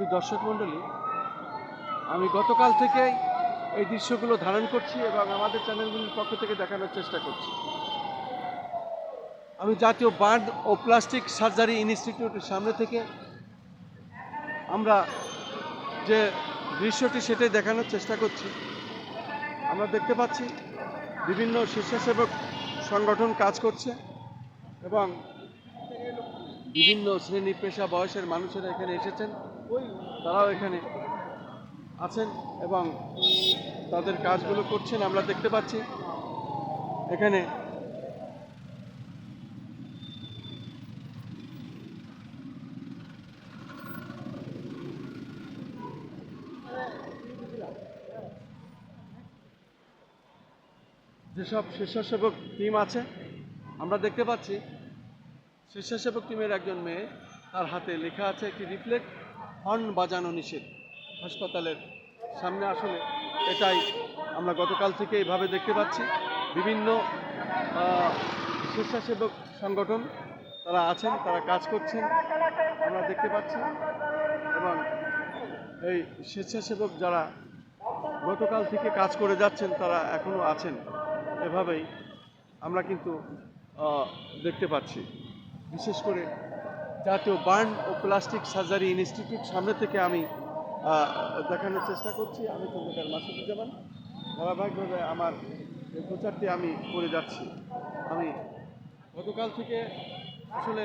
শুধু দর্শক মণ্ডলী, আমি গতকাল থেকেই এই দৃশ্যগুলো ধারণ করছি এবং আমাদের চ্যানেলগুলির পক্ষ থেকে দেখানোর চেষ্টা করছি। আমি জাতীয় বার্ড ও প্লাস্টিক সার্জারি ইনস্টিটিউটের সামনে থেকে আমরা যে দৃশ্যটি সেটাই দেখানোর চেষ্টা করছি। আমরা দেখতে পাচ্ছি বিভিন্ন স্বেচ্ছাসেবক সংগঠন কাজ করছে এবং বিভিন্ন শ্রেণি পেশা বয়সের মানুষেরা এখানে এসেছেন। তারাও এখানে আছেন এবং তাদের কাজগুলো করছেন, আমরা দেখতে পাচ্ছি। এখানে যেসব স্বেচ্ছাসেবক টিম আছে, আমরা দেখতে পাচ্ছি। স্বেচ্ছাসেবক টিমের একজন মেয়ে, তার হাতে লেখা আছে একটি রিফ্লেক্ট। হর্ন বাজানো নিষেধ হাসপাতালের সামনে আসলে এটাই আমরা গতকাল থেকে এইভাবে দেখতে পাচ্ছি। বিভিন্ন স্বেচ্ছাসেবক সংগঠন তারা আছেন, তারা কাজ করছেন, আমরা দেখতে পাচ্ছি। এবং এই স্বেচ্ছাসেবক যারা গতকাল থেকে কাজ করে যাচ্ছেন, তারা এখনও আছেন। এভাবেই আমরা কিন্তু দেখতে পাচ্ছি। বিশেষ করে জাতীয় বার্ন ও প্লাস্টিক সার্জারি ইনস্টিটিউট সামনে থেকে আমি দেখানোর চেষ্টা করছি। আমি খন্দকার মাসুদুজ্জামান, ধারাবাহিকভাবে আমার এই প্রচারটি আমি করে যাচ্ছি। আমি গতকাল থেকে আসলে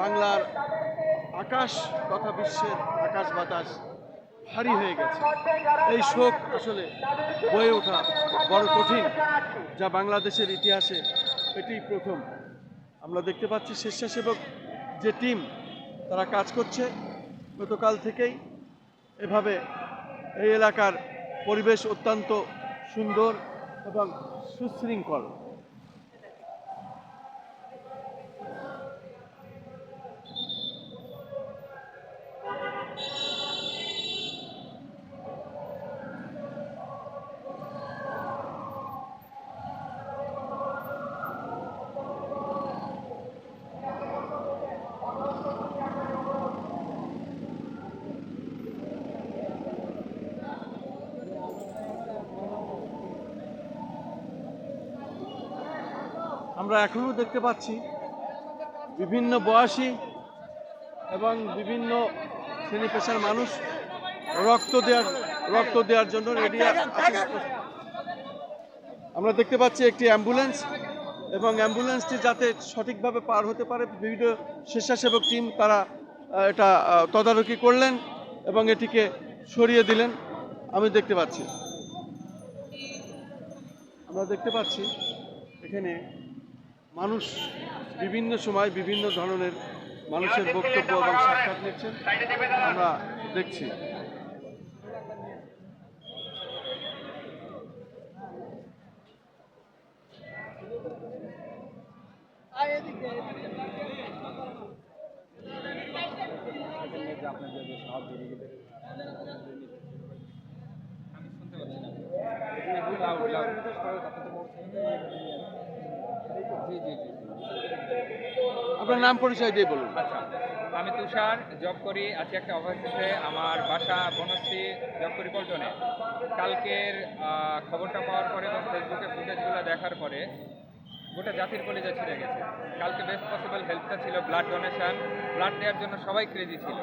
বাংলার আকাশ তথা বিশ্বের আকাশ বাতাস ভারী হয়ে গেছে। এই শোক আসলে বয়ে ওঠা বড় কঠিন, যা বাংলাদেশের ইতিহাসে এটি প্রথম। আমরা দেখতে পাচ্ছি স্বেচ্ছাসেবক যে টিম তারা কাজ করছে, গতকাল থেকেই এভাবে এই এলাকার পরিবেশ অত্যন্ত সুন্দর এবং সুশৃঙ্খল। আমরা এখনও দেখতে পাচ্ছি বিভিন্ন বয়সী এবং বিভিন্ন শ্রেণি পেশার মানুষ রক্ত দেওয়ার রক্ত দেওয়ার জন্য রেডি আমরা দেখতে পাচ্ছি একটি অ্যাম্বুলেন্স এবং অ্যাম্বুলেন্সটি যাতে সঠিকভাবে পার হতে পারে বিভিন্ন স্বেচ্ছাসেবক টিম তারা এটা তদারকি করলেন এবং এটিকে সরিয়ে দিলেন। আমি দেখতে পাচ্ছি। আমরা দেখতে পাচ্ছি এখানে মানুষ বিভিন্ন সময় বিভিন্ন ধরনের মানুষের বক্তব্য এবং সাক্ষাৎ নিচ্ছেন। আমরা দেখছি। আপনার নাম পরিচয় দিয়ে বলুন। আচ্ছা আমি তুষার জব করি, আছি একটা অফিসে আমার বাসা বনশ্রী জব করি পল্টনে কালকের খবরটা পাওয়ার পরে এবং ফেসবুকে ফুটেজগুলো দেখার পরে গোটা জাতির কলেজে ছিঁড়ে গেছে। কালকে বেস্ট পসিবল হেল্পটা ছিল ব্লাড ডোনেশন ব্লাড দেওয়ার জন্য সবাই ক্রেজি ছিল।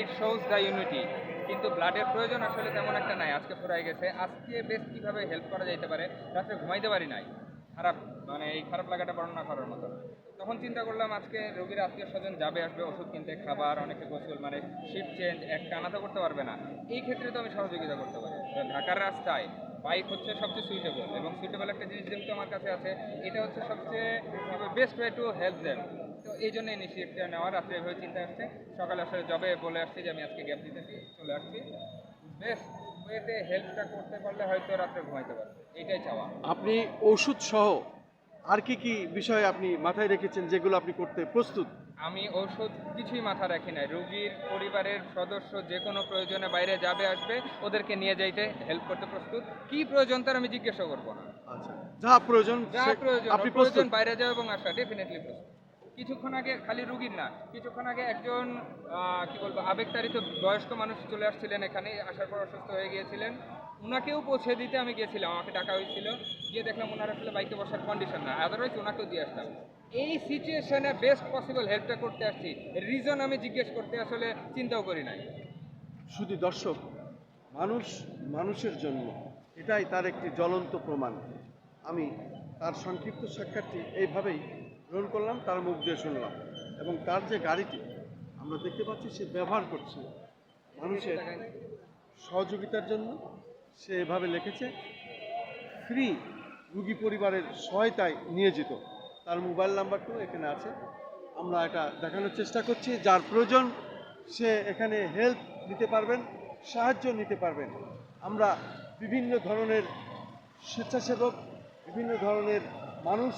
ইট শোজ দ্য ইউনিটি কিন্তু ব্লাডের প্রয়োজন আসলে তেমন একটা নাই, আজকে ফুরাই গেছে। আজকে বেশ কীভাবে হেল্প করা যেতে পারে, রাত্রে ঘুমাইতে পারি নাই। খারাপ মানে এই খারাপ লাগাটা বর্ণনা করার মতো। তখন চিন্তা করলাম, আজকে রোগীর আত্মীয় স্বজন যাবে, আসবে, ওষুধ কিনতে, খাবার, অনেকে গোসল মানে শিফট চেঞ্জ এক টানা তো করতে পারবে না। এই ক্ষেত্রে তো আমি সহযোগিতা করতে পারি। ঢাকার রাস্তায় বাইক হচ্ছে সবচেয়ে সুইটেবল এবং সুইটেবল একটা জিনিস যেহেতু আমার কাছে আছে, এটা হচ্ছে সবচেয়ে best way to help them তো এই জন্য ইনিশিয়েটিভটা নেওয়া রাত্রে এভাবে চিন্তা আসছে। সকালে আসলে জবে বলে আসছি যে, আমি আজকে গ্যাপ দিতেছি চলে আসছি। বেস্ট ওয়েতে হেল্পটা করতে পারলে হয়তো রাত্রে ঘুমাইতে পারবে। এইটাই চাওয়া। আপনি ওষুধ সহ আর কি কি বিষয় আপনি মাথায় রেখেছেন যেগুলো আপনি করতে প্রস্তুত? আমি ঔষধ কিছুই মাথা রাখি নাই। রোগীর পরিবারের সদস্য যে কোনো প্রয়োজনে বাইরে যাবে আসবে ওদেরকে নিয়ে যাইতে হেল্প করতে প্রস্তুত। কি প্রয়োজন তার আমি জিজ্ঞাসা করব না। আচ্ছা যা প্রয়োজন যা প্রয়োজন আপনি প্রয়োজন বাইরে যাও এবং আসা ডেফিনেটলি প্রস্তুত। কিছুক্ষণ আগে খালি রুগীর না, কিছুক্ষণ আগে একজন কি বলব, আবেগতাড়িত বয়স্ক মানুষ চলে আসছিলেন এখানে, আসার পর অসুস্থ হয়ে গিয়েছিলেন। ওনাকেও পৌঁছে দিতে আমি গিয়েছিলাম আমাকে ডাকা হয়েছিল। গিয়ে দেখলাম ওনার আসলে বাইকে বসার কন্ডিশন না আদারওয়াইজ ওনাকেও দিয়ে আসলাম এই সিচুয়েশনে বেস্ট পসিবল হেল্পটা করতে আসছি। রিজন আমি জিজ্ঞেস করতে আসলে চিন্তাও করি নাই। শুধু দর্শক, মানুষ মানুষের জন্য, এটাই তার একটি জ্বলন্ত প্রমাণ। আমি তার সংক্ষিপ্ত সাক্ষাৎটি এইভাবেই গ্রহণ করলাম, তার মুখ দিয়ে শুনলাম। এবং তার যে গাড়িটি, আমরা দেখতে পাচ্ছি সে ব্যবহার করছে মানুষের সহযোগিতার জন্য। সে এভাবে লিখেছে, ফ্রি রুগী পরিবারের সহায়তায় নিয়ে যেত তার মোবাইল নাম্বারটাও এখানে আছে। আমরা এটা দেখানোর চেষ্টা করছি। যার প্রয়োজন, সে এখানে হেল্প নিতে পারবেন, সাহায্য নিতে পারবেন। আমরা বিভিন্ন ধরনের স্বেচ্ছাসেবক, বিভিন্ন ধরনের মানুষ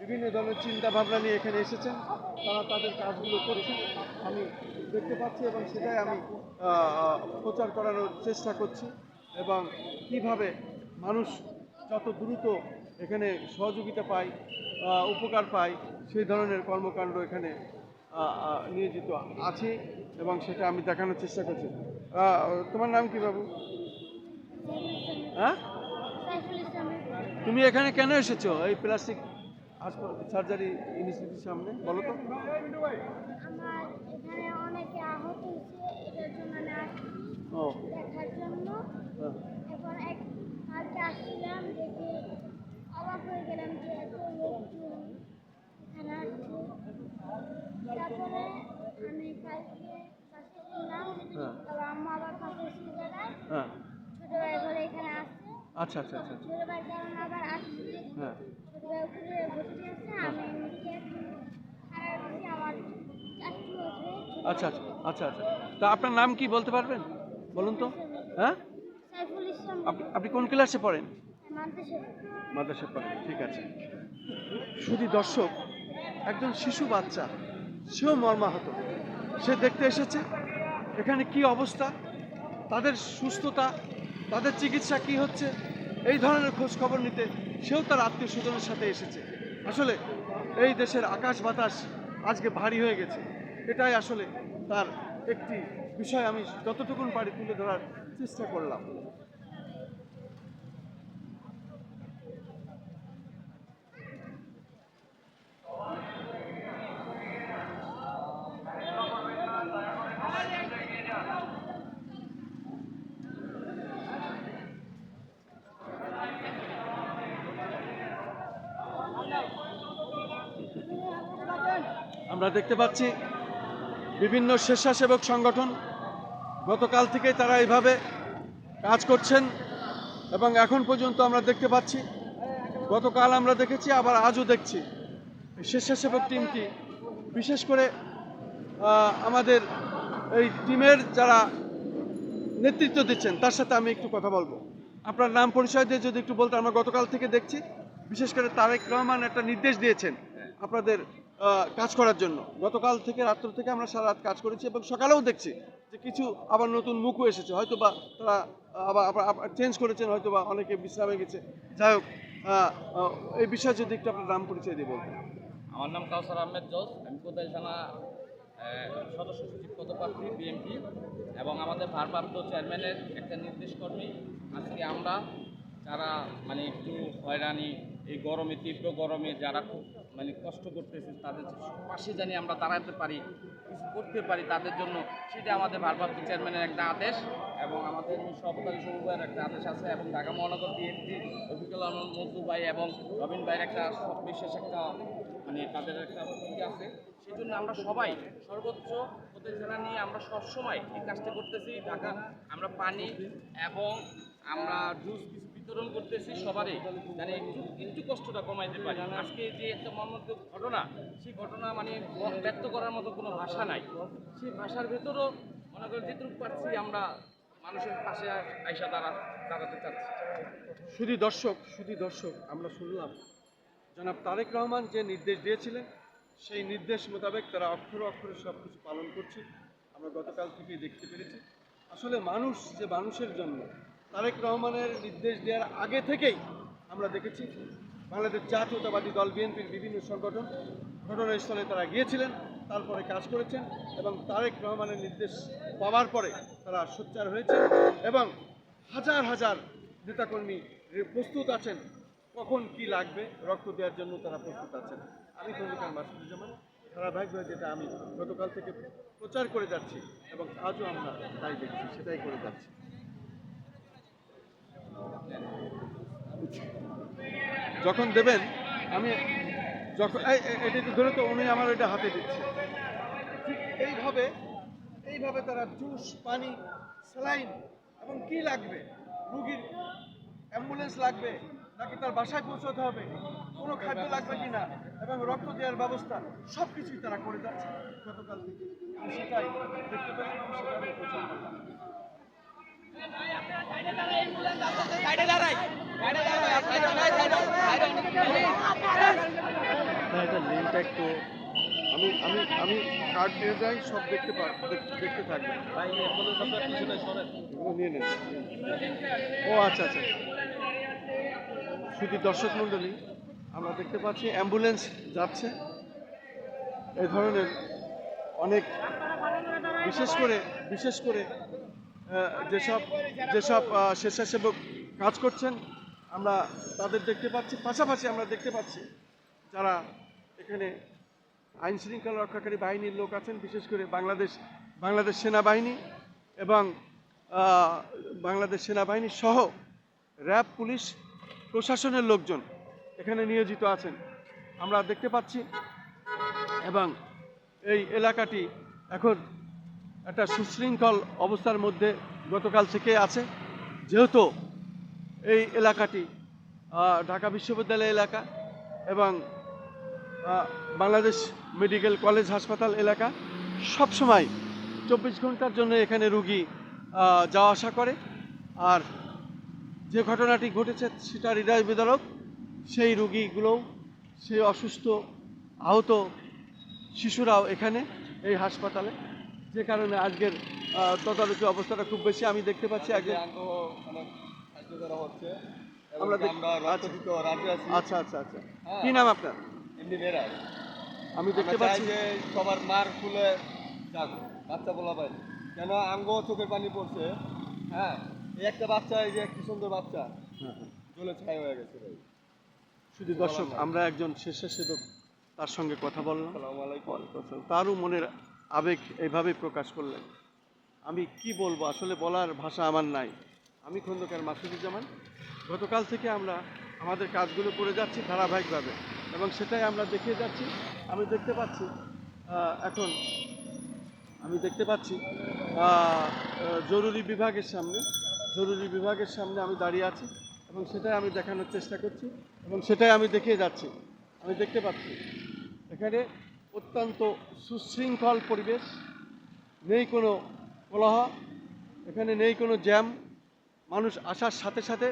বিভিন্ন ধরনের চিন্তা ভাবনা নিয়ে এখানে এসেছেন। তারা তাদের কাজগুলো করছে আমি দেখতে পাচ্ছি এবং সেটাই আমি প্রচার করানোর চেষ্টা করছি এবং কীভাবে মানুষ যত দ্রুত এখানে সহযোগিতা পায় উপকার পায় সেই ধরনের কর্মকাণ্ড এখানে নিয়োজিত আছে এবং সেটা আমি দেখানোর চেষ্টা করছি। তোমার নাম কি বাবু? হ্যাঁ? তুমি এখানে কেন এসেছ? এই প্লাস্টিক সার্জারি ইনস্টিটিউটের সামনে বলো তো। আমার এখানে অনেকে আহত হয়েছে এটার জন্য ও। দেখার জন্য। হ্যাঁ। এখন এক কালকে আসছিলাম দেখে অবাক হয়ে গেলাম যে এত লোকজন এখানে আসছে। তারপরে আমি কালকে বাসে ছিলাম হ্যাঁ। তারপর আম্মা আবার পাশে এসে দাঁড়ায় হ্যাঁ। ভাই ঘরে এখানে আসছে। আচ্ছা আচ্ছা আচ্ছা আচ্ছা। ছোট ভাই কারণ আবার আসছে। হ্যাঁ। আচ্ছা আচ্ছা আচ্ছা আচ্ছা। তা আপনার নাম কি বলতে পারবেন? বলুন তো। হ্যাঁ? আপনি আপনি কোন ক্লাসে পড়েন? মাদ্রাসা পড়েন ঠিক আছে। শুধু দর্শক একজন শিশু বাচ্চা সেও মর্মাহত। সে দেখতে এসেছে এখানে কি অবস্থা? তাদের সুস্থতা তাদের চিকিৎসা কি হচ্ছে? এই ধরনের খোঁজ খবর নিতে সেও তার আত্মীয় স্বজনের সাথে এসেছে। আসলে এই দেশের আকাশ বাতাস আজকে ভারী হয়ে গেছে। এটাই আসলে তার একটি বিষয়। আমি যতটুকুন পারি তুলে ধরার চেষ্টা করলাম। আমরা দেখতে পাচ্ছি বিভিন্ন স্বেচ্ছাসেবক সংগঠন। গতকাল থেকে তারা এইভাবে কাজ করছেন এবং এখন পর্যন্ত আমরা দেখতে পাচ্ছি, গতকাল আমরা দেখেছি, আবার আজও দেখছি। স্বেচ্ছাসেবক টিমটি, বিশেষ করে আমাদের এই টিমের যারা নেতৃত্ব দিচ্ছেন, তার সাথে আমি একটু কথা বলব। আপনার নাম পরিচয় দিয়ে যদি একটু বলতে, আমরা গতকাল থেকে দেখছি, বিশেষ করে তারেক রহমান একটা নির্দেশ দিয়েছেন। আপনাদের কাজ করার জন্য। গতকাল থেকে রাত্র থেকে আমরা সারা রাত কাজ করেছি এবং সকালেও দেখছি যে কিছু আবার নতুন মুখও এসেছে। হয়তো বা তারা আবার আবার চেঞ্জ করেছেন হয়তো বা অনেকে বিশ্রামে গেছে। যাই হোক এই বিষয়ে যদি একটু আপনার নাম পরিচয় দিয়ে আমার নাম কাউসার আহমেদ জোস আমি কোদাইল থানা সদস্য সচিব পদপ্রার্থী বিএমপি এবং আমাদের ভারপ্রাপ্ত চেয়ারম্যানের একটা নির্দেশ কর্মী আজকে আমরা, যারা মানে একটু হয়রানি, এই গরমে, তীব্র গরমে যারা খুব মানে কষ্ট করতেছে, তাদের পাশে জানি আমরা দাঁড়াতে পারি, কিছু করতে পারি তাদের জন্য, সেটা আমাদের ভারপ্রাপ্ত চেয়ারম্যানের একটা আদেশ এবং আমাদের সহকারী সমবায়ের একটা আদেশ আছে এবং ঢাকা মহানগর বিএনপি রফিকুল আহমদ মজদু ভাই এবং রবিন ভাইয়ের একটা বিশেষ একটা মানে তাদের একটা ভূমিকা আছে। সেই জন্য আমরা সবাই সর্বোচ্চ প্রতিযোগিতা নিয়ে আমরা সবসময় এই কাজটা করতেছি। ঢাকা, আমরা পানি এবং আমরা জুস বিতরণ করতেছি সবারই মানে একটু একটু কষ্টটা কমাইতে পারি। আজকে যে একটা মর্মান্তিক ঘটনা, সেই ঘটনা মানে ব্যক্ত করার মতো কোনো ভাষা নাই। সেই ভাষার ভেতরও মনে করেন যেটুকু পারছি আমরা মানুষের পাশে আইসা দাঁড়া দাঁড়াতে চাচ্ছি। শুধু দর্শক শুধু দর্শক, আমরা শুনলাম, জনাব তারেক রহমান যে নির্দেশ দিয়েছিলেন, সেই নির্দেশ মোতাবেক তারা অক্ষরে অক্ষরে সব কিছু পালন করছে। আমরা গতকাল থেকে দেখতে পেরেছি। আসলে মানুষ যে মানুষের জন্য তারেক রহমানের নির্দেশ দেওয়ার আগে থেকেই আমরা দেখেছি বাংলাদেশ জাতীয়তাবাদী দল বিএনপির বিভিন্ন সংগঠন ঘটনাস্থলে তারা গিয়েছিলেন, তারপরে কাজ করেছেন এবং তারেক রহমানের নির্দেশ পাওয়ার পরে তারা সোচ্চার হয়েছেন এবং হাজার হাজার নেতাকর্মী প্রস্তুত আছেন। কখন কি লাগবে রক্ত দেওয়ার জন্য তারা প্রস্তুত আছেন। আমি খন্দকার মাসুদুজ্জামান, ধারাবাহিকভাবে যেটা আমি গতকাল থেকে প্রচার করে যাচ্ছি এবং আজও আমরা তাই দেখছি, সেটাই করে যাচ্ছি। যখন দেবেন, আমি যখন এটা একটু ধরে তো উনি আমার এটা হাতে দিচ্ছে। ঠিক এইভাবে এইভাবে তারা জুস, পানি, স্যালাইন এবং কি লাগবে? রুগীর অ্যাম্বুলেন্স লাগবে, নাকি তার বাসায় পৌঁছতে হবে? কোনো খাদ্য লাগবে কি না? এবং রক্ত দেওয়ার ব্যবস্থা সব কিছুই তারা করে যাচ্ছে। গতকাল থেকে। সেটাই দেখতে পেলাম এবং সেটা আমি প্রচার করলাম হ্যাঁ এটা লিঙ্কটা একটু আমি আমি আমি কার্ড নিয়ে যাই সব দেখতে পা দেখ- দেখতে থাকবে এগুলো নিয়ে নেন ও আচ্ছা আচ্ছা। শুধু দর্শক মণ্ডলী আমরা দেখতে পাচ্ছি অ্যাম্বুলেন্স যাচ্ছে। এই ধরনের অনেক বিশেষ করে বিশেষ করে যেসব যেসব স্বেচ্ছাসেবক কাজ করছেন আমরা তাদের দেখতে পাচ্ছি। পাশাপাশি আমরা দেখতে পাচ্ছি যারা এখানে আইন শৃঙ্খলা রক্ষাকারী বাহিনীর লোক আছেন, বিশেষ করে বাংলাদেশ বাংলাদেশ সেনাবাহিনী এবং বাংলাদেশ সেনাবাহিনী সহ র্যাব, পুলিশ, প্রশাসনের লোকজন এখানে নিয়োজিত আছেন। আমরা দেখতে পাচ্ছি এবং এই এলাকাটি এখন একটা সুশৃঙ্খল অবস্থার মধ্যে গতকাল থেকে আছে। যেহেতু এই এলাকাটি ঢাকা বিশ্ববিদ্যালয় এলাকা এবং বাংলাদেশ মেডিকেল কলেজ হাসপাতাল এলাকা। সব সময় চব্বিশ ঘণ্টার জন্য এখানে রুগী যাওয়া আসা করে। আর যে ঘটনাটি ঘটেছে সেটা হৃদয় বিদারক। সেই রুগীগুলোও সেই অসুস্থ আহত শিশুরাও এখানে এই হাসপাতালে। যে কারণে আজকের তদারকি অবস্থাটা খুব বেশি আমি দেখতে পাচ্ছি। আমরা আচ্ছা আচ্ছা আচ্ছা। আচ্ছা কি নাম আপনার? আমি দেখতে পাচ্ছি। যে সবার মার খুলে যাক বাচ্চা বলা পাই কেন আঙ্গ চোখের পানি পড়ছে হ্যাঁ? এই একটা বাচ্চা এই যে কি সুন্দর বাচ্চা। হ্যাঁ, হ্যাঁ। জলে ছাই হয়ে গেছে ভাই। শুধু দর্শক আমরা একজন স্বেচ্ছাসেবক তার সঙ্গে কথা বললাম। তারও মনের আবেগ এইভাবে প্রকাশ করলেন। আমি কি বলব? আসলে বলার ভাষা আমার নাই। আমি খন্দকার মাসুদুজ্জামান। গতকাল থেকে আমরা আমাদের কাজগুলো করে যাচ্ছি ধারাবাহিকভাবে। এবং সেটাই আমরা দেখিয়ে যাচ্ছি। আমি দেখতে পাচ্ছি এখন আমি দেখতে পাচ্ছি জরুরি বিভাগের সামনে, জরুরি বিভাগের সামনে আমি দাঁড়িয়ে আছি এবং সেটাই আমি দেখানোর চেষ্টা করছি এবং সেটাই আমি দেখিয়ে যাচ্ছি। আমি দেখতে পাচ্ছি, এখানে অত্যন্ত সুশৃঙ্খল পরিবেশ, নেই কোনো কলহ এখানে নেই কোনো জ্যাম। মানুষ আসার সাথে সাথে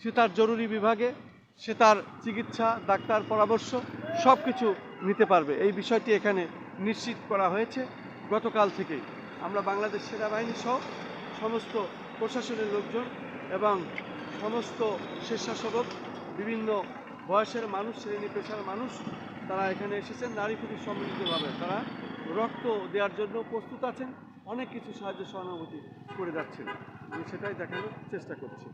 সে তার জরুরি বিভাগে সে তার চিকিৎসা, ডাক্তার পরামর্শ সব কিছু নিতে পারবে। এই বিষয়টি এখানে নিশ্চিত করা হয়েছে গতকাল থেকেই। আমরা বাংলাদেশ সেনাবাহিনী সহ সমস্ত প্রশাসনের লোকজন এবং সমস্ত স্বেচ্ছাসেবক, বিভিন্ন বয়সের মানুষ, শ্রেণি পেশার মানুষ, তারা এখানে এসেছেন। নারী পুরুষ সম্মিলিতভাবে তারা রক্ত দেওয়ার জন্য প্রস্তুত আছেন। অনেক কিছু সাহায্য সহানুভূতি করে যাচ্ছেন। আমি সেটাই দেখানোর চেষ্টা করছি।